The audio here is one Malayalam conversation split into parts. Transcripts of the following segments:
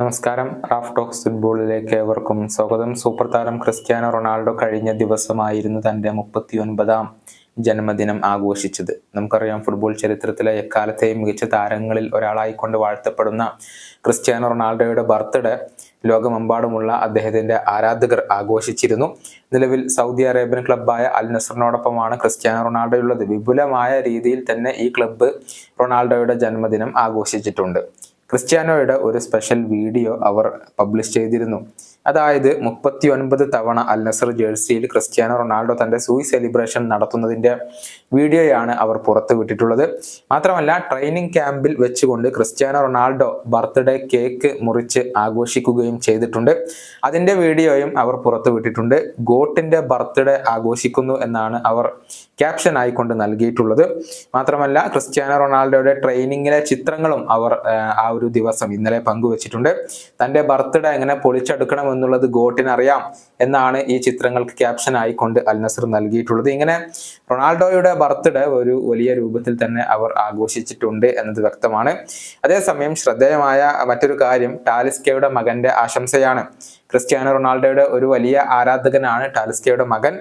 നമസ്കാരം. റാഫ് ടോക്സ് ഫുട്ബോളിലേക്ക് ഏവർക്കും സ്വാഗതം. സൂപ്പർ താരം ക്രിസ്ത്യാനോ റൊണാൾഡോ കഴിഞ്ഞ ദിവസമായിരുന്നു തന്റെ മുപ്പത്തി ഒൻപതാം ജന്മദിനം ആഘോഷിച്ചത്. നമുക്കറിയാം ഫുട്ബോൾ ചരിത്രത്തിലെ എക്കാലത്തെയും മികച്ച താരങ്ങളിൽ ഒരാളായിക്കൊണ്ട് വാഴ്ത്തപ്പെടുന്ന ക്രിസ്ത്യാനോ റൊണാൾഡോയുടെ ബർത്ത്ഡേ ലോകമെമ്പാടുമുള്ള അദ്ദേഹത്തിന്റെ ആരാധകർ ആഘോഷിച്ചിരുന്നു. നിലവിൽ സൗദി അറേബ്യൻ ക്ലബ്ബായ അൽ നസറിനോടൊപ്പമാണ് ക്രിസ്ത്യാനോ റൊണാൾഡോയുള്ളത്. വിപുലമായ രീതിയിൽ തന്നെ ഈ ക്ലബ്ബ് റൊണാൾഡോയുടെ ജന്മദിനം ആഘോഷിച്ചിട്ടുണ്ട്. ക്രിസ്ത്യാനോയുടെ ഒരു സ്പെഷ്യൽ വീഡിയോ അവർ പബ്ലിഷ് ചെയ്തിരുന്നു. അതായത് മുപ്പത്തി ഒൻപത് തവണ അൽ നസർ ജേഴ്സിയിൽ ക്രിസ്ത്യാനോ റൊണാൾഡോ തന്റെ സൂയി സെലിബ്രേഷൻ നടത്തുന്നതിന്റെ വീഡിയോയാണ് അവർ പുറത്തുവിട്ടിട്ടുള്ളത് മാത്രമല്ല ട്രെയിനിങ് ക്യാമ്പിൽ വെച്ചുകൊണ്ട് ക്രിസ്ത്യാനോ റൊണാൾഡോ ബർത്ത്ഡേ കേക്ക് മുറിച്ച് ആഘോഷിക്കുകയും ചെയ്തിട്ടുണ്ട്. അതിന്റെ വീഡിയോയും അവർ പുറത്തുവിട്ടിട്ടുണ്ട് ഗോട്ടിന്റെ ബർത്ത്ഡേ ആഘോഷിക്കുന്നു എന്നാണ് അവർ ക്യാപ്ഷൻ ആയിക്കൊണ്ട് നൽകിയിട്ടുള്ളത്. മാത്രമല്ല ക്രിസ്ത്യാനോ റൊണാൾഡോയുടെ ട്രെയിനിങ്ങിലെ ചിത്രങ്ങളും അവർ ആ, ഒരു ദിവസം ഇന്നലെ പങ്കുവച്ചിട്ടുണ്ട്. തന്റെ ബർത്ത്ഡേ എങ്ങനെ പൊളിച്ചെടുക്കണം എന്നുള്ളത് ഗോട്ടിനറിയാം എന്നാണ് ഈ ചിത്രങ്ങൾക്ക് ക്യാപ്ഷൻ ആയിക്കൊണ്ട് അൽ നസർ നൽകിയിട്ടുള്ളത്. ഇങ്ങനെ റൊണാൾഡോയുടെ ബർത്ത്ഡേ ഒരു വലിയ രൂപത്തിൽ തന്നെ അവർ ആഘോഷിച്ചിട്ടുണ്ട് എന്നത് വ്യക്തമാണ്. അതേസമയം ശ്രദ്ധേയമായ മറ്റൊരു കാര്യം ടാലിസ്കയുടെ മകന്റെ ആശംസയാണ്. ക്രിസ്ത്യാനോ റൊണാൾഡോയുടെ ഒരു വലിയ ആരാധകനാണ് ടാലിസ്കയുടെ മകൻ.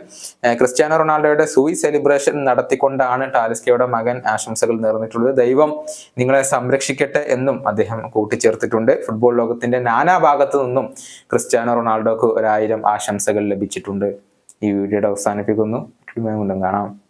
ക്രിസ്ത്യാനോ റൊണാൾഡോയുടെ സൂയി സെലിബ്രേഷൻ നടത്തിക്കൊണ്ടാണ് ടാലിസ്കയുടെ മകൻ ആശംസകൾ നേർന്നിട്ടുള്ളത്. ദൈവം നിങ്ങളെ സംരക്ഷിക്കട്ടെ എന്നും അദ്ദേഹം കൂട്ടിച്ചേർത്തിട്ടുണ്ട്. ഫുട്ബോൾ ലോകത്തിന്റെ നാനാ ഭാഗത്തു നിന്നും ക്രിസ്ത്യാനോ റൊണാൾഡോക്ക് ഒരായിരം ആശംസകൾ ലഭിച്ചിട്ടുണ്ട്. ഈ വീഡിയോയുടെ അവസാനിപ്പിക്കുന്നു. കാണാം.